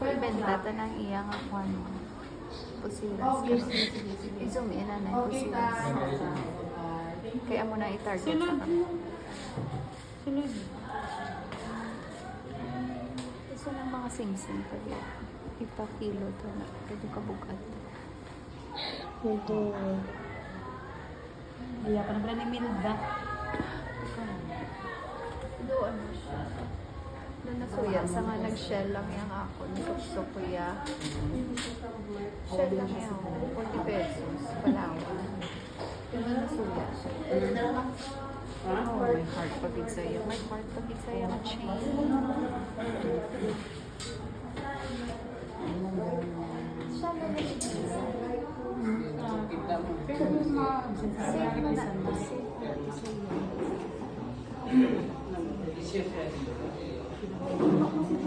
Ko ibenta ng iyang ako ano. Pusiras. Sige. I-zoom in na na pusiras. ta. Kaya mo na i-target sa. Sulod. Gusto ng mga sing-sing pa rin. Ipakilo to na. Pwede ka bukat. Ito. Kaya pa na pala ni Milda. Doon mo siya. Kaya sa nga nag-shell lang yan ako. Nisok-sok ko ya. Shell lang yan ako. 40 pesos. Palawan. Suya. Oh, may heart pa pizza yan. May heart pa pizza yan. Chain. Safe na na. Safe na. Safe.